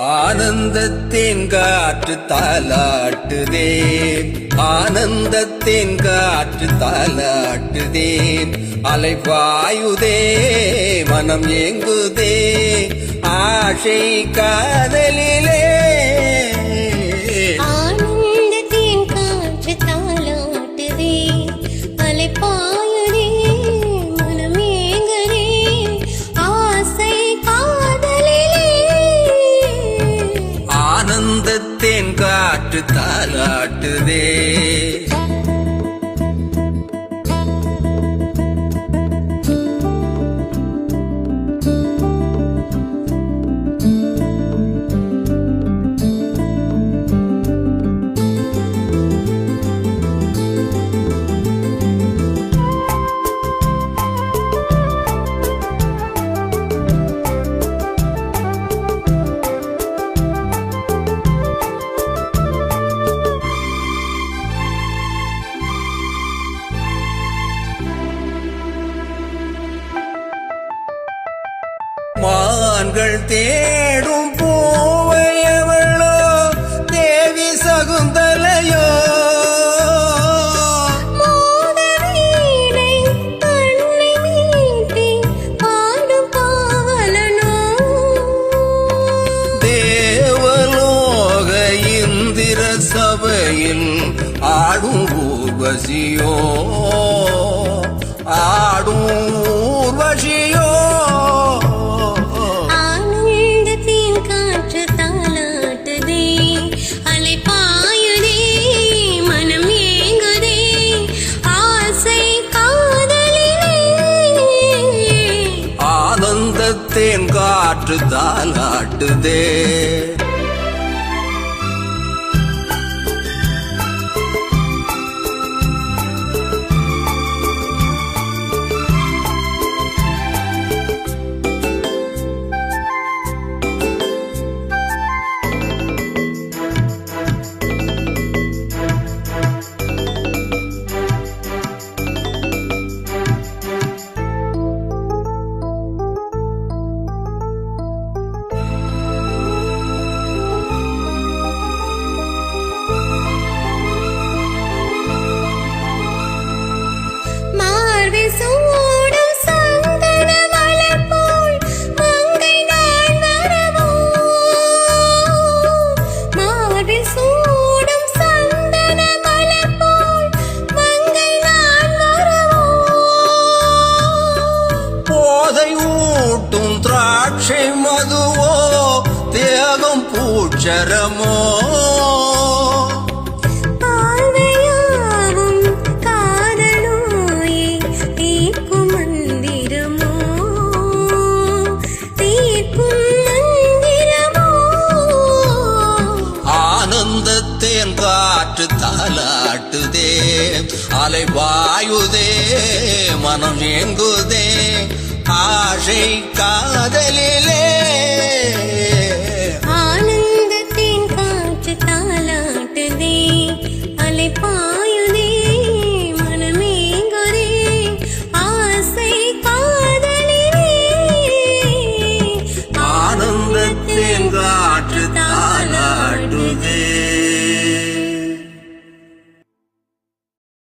ஆனந்தத்தின் காற்று தாலாட்டுதே. ஆனந்தத்தின் காற்று தாலாட்டுதே. அலைப்பாயுதே மனம் ஏங்குதே. ஆசை காதலிலே. ஆனந்தத்தின் காற்று தாலாட்டுதே. அலை தாலாட்டு தாலாட்டுதே மான்கள் தேடும் பூவையவளோ தேவி சகுந்தலையோ. மோதவீணை கண்ணை மீட்டி பாடும் பாவலனோ தேவலோக இந்திர சபையில் ஆடும் ஊர்வசியோ காற்று தாலாட்டுதே மார்பில் மந்திரமோ? ஆனந்தத்தேன் காற்று தாலாட்டுதே அலை பாயுதே மனம் ஏங்குதே ஆசை காதலிலே. அலை